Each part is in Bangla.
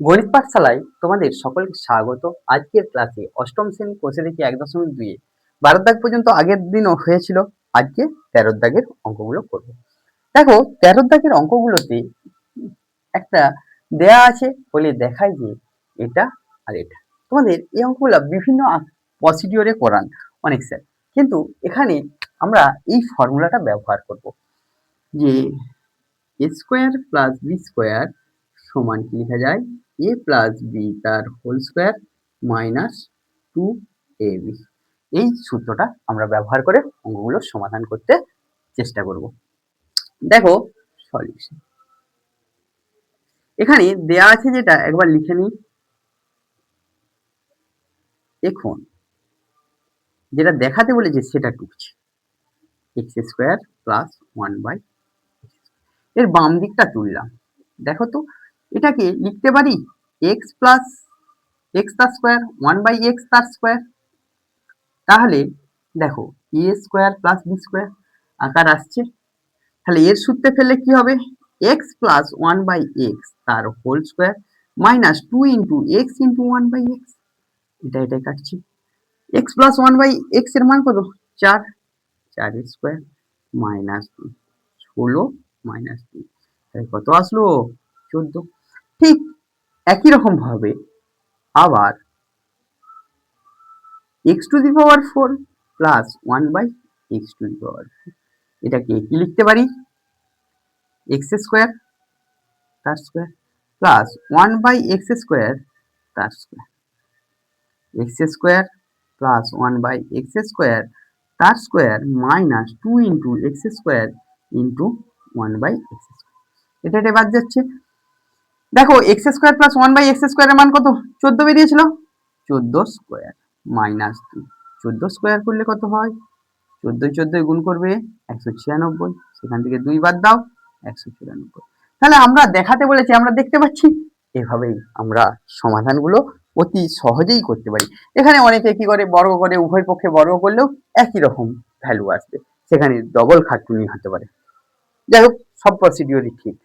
গণিত পাঠশালায় তোমাদের সকলকে স্বাগত। আজকের ক্লাসে অষ্টম শ্রেণি কোষে দেখি এক দশমিক দুইয়ে বারো দাগ পর্যন্ত আগের দিনও হয়েছিল। আজকে তেরো দাগের অঙ্কগুলো করব। দেখো, তেরো দাগের অঙ্কগুলোতে একটা দেয়া আছে বলে দেখায় যে এটা আর এটা। তোমাদের এই অঙ্কগুলো বিভিন্ন প্রসিডিওরে করান অনেক স্যার কিন্তু এখানে আমরা এই ফর্মুলাটা ব্যবহার করব যে A square plus B square সমান কি লেখা যায়? এ প্লাস বি তার whole square minus two A B এই সূত্রটা আমরা ব্যবহার করে অঙ্কগুলো সমাধান করতে চেষ্টা করব। দেখো সলিউশন এখানে দেয়া আছে যেটা, একবার লিখে নিই। এখন যেটা দেখাতে বলেছে সেটা টুকছে। X square plus one by এর বাম দিকটা তুললাম। দেখো তো এটাকে লিখতে পারি? এক্স প্লাস এক্স তার স্কোয়ার ওয়ান বাই এক্স তার স্কোয়ার তাহলে দেখো A square plus B square আকার আসছে। তাহলে এর সূত্রে ফেললে কি হবে? X plus one by X তার whole square minus two into X into one by X এটা এটাই কাটছি। এক্স প্লাস ওয়ান বাই এক্সের মান কত? চার। চার স্কোয়ার মাইনাস টু ষোলো মাইনাস টু কত আসলো? চোদ্দ। ঠিক একই রকম ভাবে আবার X to the power four plus one by X to the power four এটাকে কি লিখতে পারি? এক্স স্কোয়ার তার square plus one by X square তার square X square plus one by X square তার square minus two into X square into one by X square এটা এটা বাদ যাচ্ছে। দেখো X square plus one by X স্কোয়ারের মান কত? চোদ্দ বেরিয়েছিল। চোদ্দ স্কোয়ার মাইনাস দুই চোদ্দ স্কোয়ার করলে কত হয়? চোদ্দোই চোদ্দোই গুণ করবে একশো ছিয়ানব্বই। সেখান থেকে দুই বাদ দাও, একশো চুরানব্বই। তাহলে আমরা দেখাতে বলেছি, আমরা দেখতে পাচ্ছি। এভাবেই আমরা সমাধানগুলো অতি সহজেই করতে পারি। এখানে অনেকে কি করে? বর্গ করে, উভয় পক্ষে বর্গ করলেও একই রকম ভ্যালু আসবে। সেখানে ডবল খাটুনি হতে পারে। যাই হোক, সব প্রসিডিওরই ঠিক।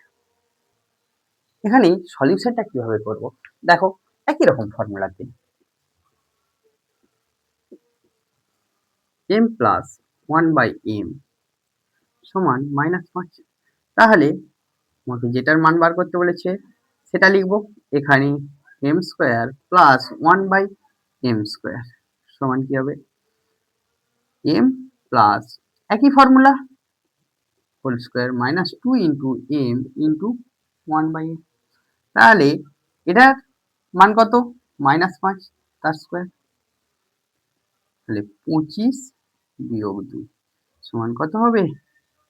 এখানে সলিউশনটা কীভাবে করব? দেখো, একই রকম formula ফর্মুলাতে M plus one by M সমান মাইনাস পাঁচ তাহলে, আমাকে যেটার মান বার করতে বলেছে, সেটা লিখব, এখানে M square plus one by M square সমান কি হবে? এম প্লাস একই formula whole square minus two into M into one by M তাহলে এটার মান কত? মাইনাস পাঁচ, তার স্কোয়ার তাহলে পঁচিশ বিয়োগ দুই সমান কত হবে?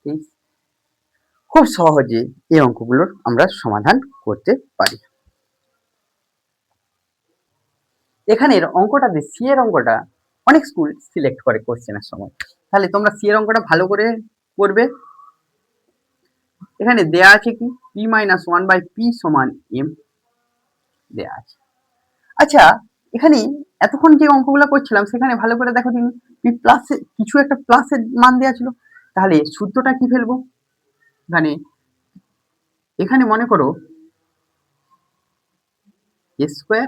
তেইশ। খুব সহজে এই অঙ্কগুলোর আমরা সমাধান করতে পারি। এখানের অঙ্কটাতে সি এর অঙ্কটা, অনেক স্কুল সিলেক্ট করে কোশ্চেনের সময়। তাহলে তোমরা সি এর অঙ্কটা ভালো করে করবে। এখানে দেয়া আছে কি? P minus one by P সমান এম দেয়া আছে। আচ্ছা এখানে এতক্ষণ যে অঙ্কগুলো করছিলাম, সেখানে ভালো করে দেখো তিনি পি প্লাসে কিছু একটা প্লাসের মান দেওয়া ছিল। তাহলে সূত্রটা কি ফেলব? এখানে এখানে মনে করো square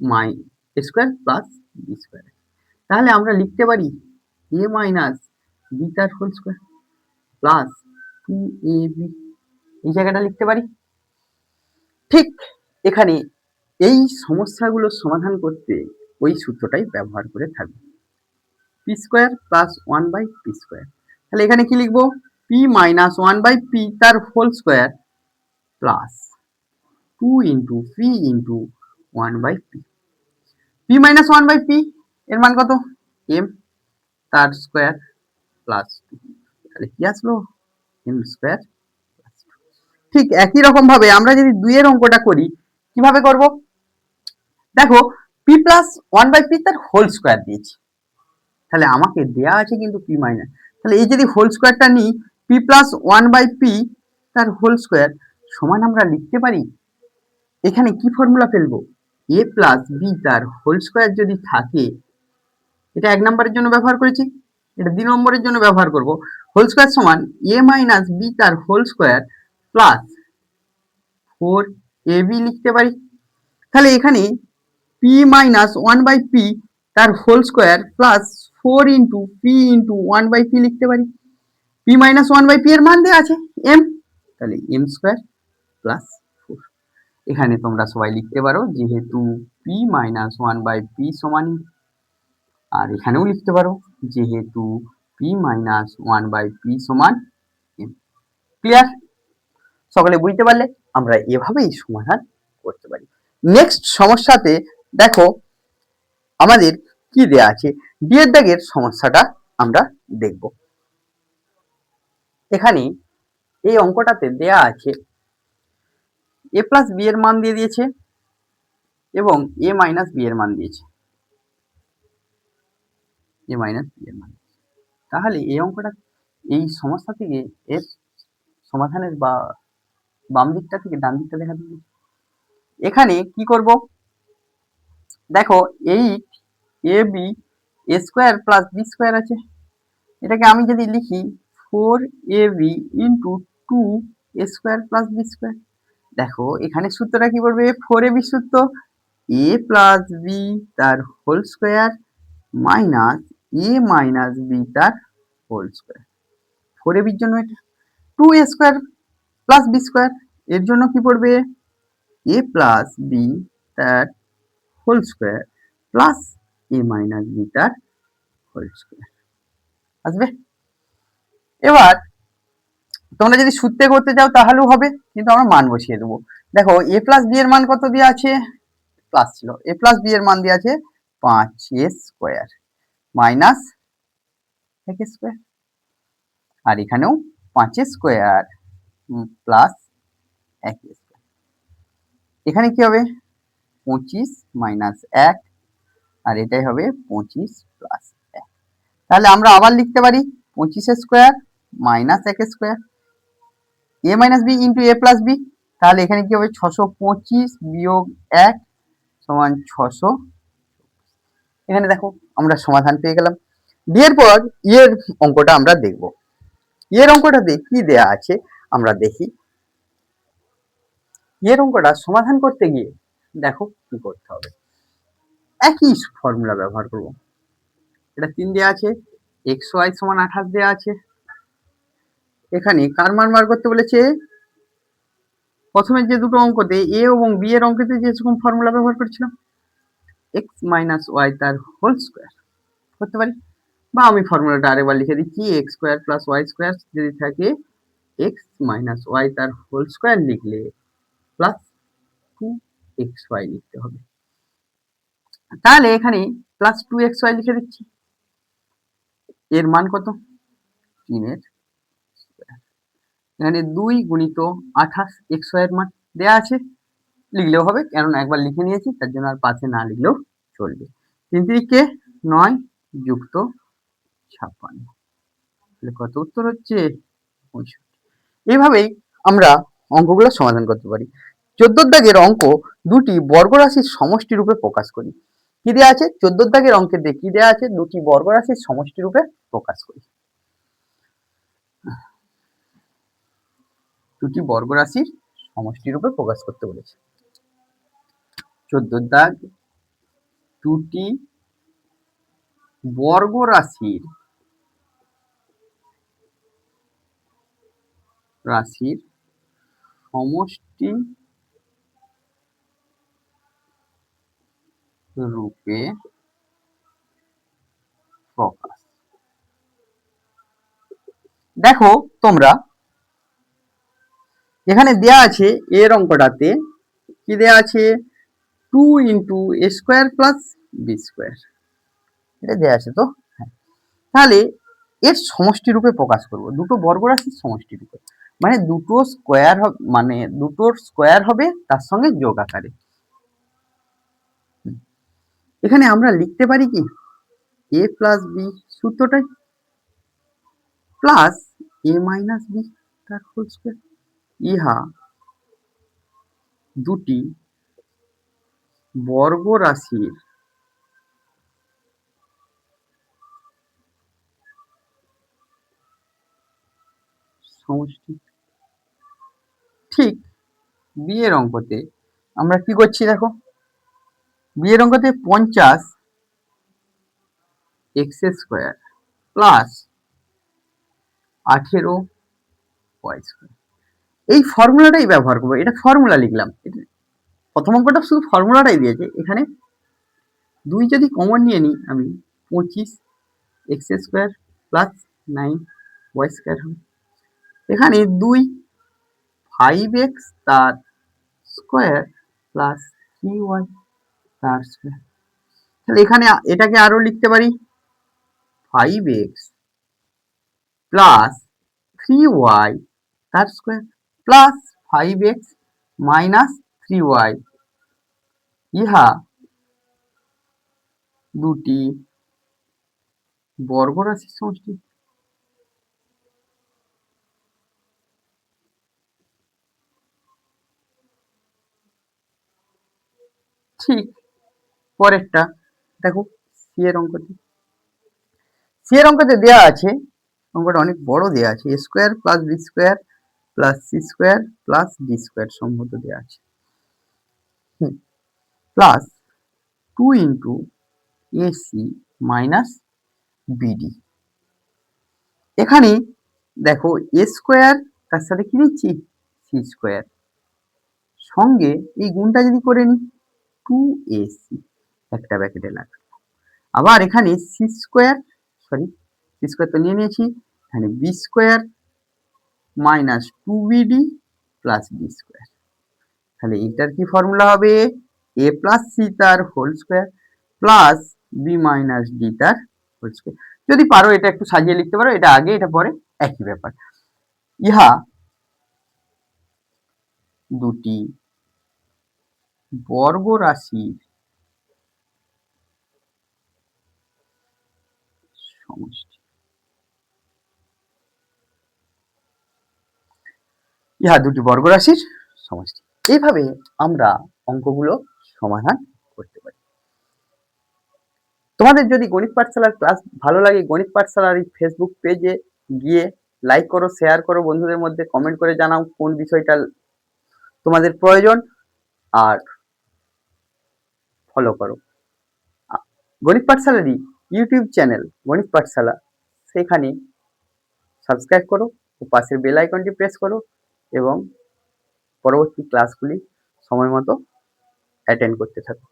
my square plus B square তাহলে আমরা লিখতে পারি এ মাইনাস বি তার whole square plus two A B এই জায়গাটা লিখতে পারি? ঠিক এখানে এই সমস্যাগুলো সমাধান করতে ওই সূত্রটাই ব্যবহার করে থাকবে। P square plus one by P square তাহলে এখানে কি লিখব? P minus one by P তার whole square plus two into P into one by P P minus one by P এর মান কত? এম তার স্কোয়ার প্লাস টু তাহলে কি আসলো? এম স্কোয়ার ঠিক একই রকম ভাবে আমরা যদি দুইয়ের অঙ্কটা করি, কীভাবে করব? দেখো P plus one by P তার হোল স্কোয়ার দিয়েছি। তাহলে আমাকে দেয়া আছে কিন্তু পি মাইনাস তাহলে এই যদি হোল স্কোয়ারটা নিই P plus one by P তার হোল স্কোয়ার সমান আমরা লিখতে পারি? এখানে কি ফর্মুলা ফেলব? এ প্লাস বি তার হোল স্কোয়ার যদি থাকে, এটা এক নম্বরের জন্য ব্যবহার করেছি, এটা দুই নম্বরের জন্য ব্যবহার করব। হোল স্কোয়ার সমান এ মাইনাস বি তার whole square plus four A B লিখতে পারি। তাহলে এখানে P minus one by P তার whole square plus four into P into one by P লিখতে পারি। P minus one by P এর মান দেওয়া আছে এম তাহলে এম স্কোয়ার প্লাস ফোর এখানে তোমরা সবাই লিখতে পারো, যেহেতু P minus one by P সমান। আর এখানেও লিখতে পারো, যেহেতু P minus one by P সমান এম ক্লিয়ার সকলে বুঝতে পারলে আমরা এভাবেই সমাধান করতে পারি। নেক্সট সমস্যাতে দেখো আমাদের কি দেয়া আছে? বিয়ের দাগের সমস্যাটা আমরা দেখব। এখানে এই অঙ্কটাতে দেয়া আছে এ প্লাস বি এর মান দিয়ে দিয়েছে এবং এ মাইনাস বি এর মান দিয়েছে। এ মাইনাস বি এর মান। তাহলে এই অঙ্কটা এই সমস্যা থেকে এর সমাধানের বা বাম দিকটা থেকে ডান দিকটা দেখা দিবে। এখানে কি করব? দেখো eight A B A square plus B square আছে। এটাকে আমি যদি লিখি four A B into two A square plus B square দেখো, এখানে সূত্রটা কি করবে? ফোর এ বি সূত্র। এ প্লাস বি তার whole square minus A minus B তার হোল স্কোয়ার ফোর এ বির জন্য এটা। Two A square plus B square এর জন্য কি পড়বে? এ প্লাস বি তার whole square plus A minus B তার হোল স্কোয়ার আসবে? এবার, তোমরা যদি সূত্রে করতে চাও তাহলেও হবে, কিন্তু আমরা মান বসিয়ে দেবো। দেখো এ প্লাস বি এর মান কত দেওয়া আছে? প্লাস ছিল। এ প্লাস বি এর মান দেওয়া আছে পাঁচ এ স্কোয়ার মাইনাস এক স্কোয়ার আর এখানেও পাঁচ স্কোয়ার প্লাস এক স্কোয়ার এখানে কি হবে? পঁচিশ মাইনাস এক, আর এটাই হবে পঁচিশ প্লাস এক। তাহলে আমরা আবার লিখতে পারি পঁচিশ স্কোয়ার মাইনাস এক square A minus B into A plus B তাহলে এখানে কি হবে? ছশো পঁচিশ বিয়োগ এক সমান ছশো এখানে দেখো আমরা সমাধান পেয়ে গেলাম। বিয়ের পর, ইয়ের অঙ্কটা আমরা দেখব। ইয়ের অঙ্কটাতে কি দেয়া আছে? আমরা দেখি। ইয়ের অঙ্কটা সমাধান করতে গিয়ে দেখো কি করতে হবে। একই ফর্মুলা ব্যবহার করব। এটা তিন দেওয়া আছে এক্স ওয়াই সমান আঠাশ দেওয়া আছে। এখানে কার মান বার করতে বলেছে? প্রথমে যে দুটো অঙ্কতে এ এবং বি এর অঙ্কতে যেরকম ফর্মুলা ব্যবহার করেছিলাম এক্স মাইনাস ওয়াই তার হোল স্কোয়ার করতে পারি? বা আমি ফর্মুলাটা আরেকবার লিখে দিচ্ছি X square plus Y square যদি থাকে এক্স মাইনাস ওয়াই তার হোল স্কোয়ার লিখলে প্লাস টু এক্স ওয়াই লিখতে হবে। তাহলে এখানে প্লাস টু এক্স ওয়াই লিখে দিচ্ছি। এর মান কত? তিনের এখানে দুই গুণিত আঠাশ এক্স ওয়াই এর মান দেওয়া আছে। লিখলেও হবে, কেননা একবার লিখে নিয়েছি, তার জন্য আর পাশে না লিখলেও চলবে। তিন তিরিকে নয় যুক্ত ছাপ্পান্ন। তাহলে কত উত্তর হচ্ছে? পঁয়ষট্টি। এইভাবেই আমরা অঙ্কগুলো সমাধান করতে পারি। চোদ্দ দাগের অঙ্ক দুটি বর্গরাশির সমষ্টি রূপে প্রকাশ করি। কি দেওয়া আছে? চোদ্দ দাগের অঙ্কের দিয়ে কি দেওয়া আছে? দুটি বর্গরাশির সমষ্টি রূপে প্রকাশ করি। দুটি বর্গরাশির সমষ্টি রূপে প্রকাশ করতে বলেছে। চোদ্দ দাগ দুটি বর্গরাশির রাশির সমষ্টি রূপে প্রকাশ। দেখো তোমরা, এখানে দেয়া আছে এর অঙ্কটাতে কি দেয়া আছে? Two into A square plus B square. এটা দেয়া আছে তো? হ্যাঁ। তাহলে এর সমষ্টি রূপে প্রকাশ করব। দুটো বর্গরাশির সমষ্টি রূপে। মানে দুটো স্কোয়ার মানে দুটোর স্কোয়ার হবে, তার সঙ্গে যোগ আকারে। এখানে আমরা লিখতে পারি কি? এ প্লাস বি সূত্রটাই। প্লাস এ মাইনাস বি তার হোল স্কোয়ার ইহা দুটি বর্গ রাশির সমষ্টি। ঠিক বিয়ের অঙ্কতে আমরা কি করছি দেখো? বিয়ের অঙ্কতে পঞ্চাশ এক্স স্কোয়ার প্লাস আঠেরো ওয়াই স্কোয়ার। এই ফর্মুলাটাই ব্যবহার করব, এটা ফর্মুলা লিখলাম। প্রথম অঙ্কটা শুধু ফর্মুলাটাই দিয়েছে, এখানে দুই যদি কমন নিয়ে নিই, আমি পঁচিশ X square plus nine Y square হবে। এখানে দুই ফাইভ এক্স তার স্কোয়ার প্লাস থ্রি ওয়াই তার স্কোয়ার তাহলে এখানে এটাকে আরও লিখতে পারি। Five X plus three Y তার square plus five X minus three Y ইহা দুটি বর্গ রাশির সমষ্টি ঠিক পরেরটা, দেখো সি এর অঙ্কটি সি এর অঙ্কতে দেওয়া আছে, অঙ্কটা অনেক বড় দেওয়া আছে A square plus B square plus C square plus D square সম্ভবত দেওয়া আছে। Plus two into AC minus BD এখানে দেখো এ স্কোয়ার তার সাথে কি নিচ্ছি? সি স্কোয়ার সঙ্গে এই গুণটা যদি করে নিই টু এসি একটা ব্যাকেটে লাগবে আবার এখানে C square sorry C square তো নিয়ে নিয়েছি, এখানে B square minus two BD plus B square তাহলে এটার কি ফর্মুলা হবে? এ প্লাস সি তার whole square plus B minus D তার হোল স্কোয়ার যদি পারো এটা একটু সাজিয়ে লিখতে পারো, এটা আগে, এটা পরে একই ব্যাপার। ইহা দুটি বর্গ রাশির সমষ্টি ইহা দুটি বর্গরাশির সমষ্টি। এইভাবে আমরা অঙ্কগুলো সমাধান করতে পারি। তোমাদের যদি গণিত পাঠশালার ক্লাস ভালো লাগে, গণিত পাঠশালার এই ফেসবুক পেজে গিয়ে লাইক করো শেয়ার করো বন্ধুদের মধ্যে কমেন্ট করে জানাও কোন বিষয়টা তোমাদের প্রয়োজন আর ফলো করো। গণিত পাঠশালারই ইউটিউব চ্যানেল গণিত পাঠশালা। সেখানে সাবস্ক্রাইব করো, ও পাশের বেল আইকনটি প্রেস করো এবং পরবর্তী ক্লাসগুলি সময় মতো অ্যাটেন্ড করতে থাকো।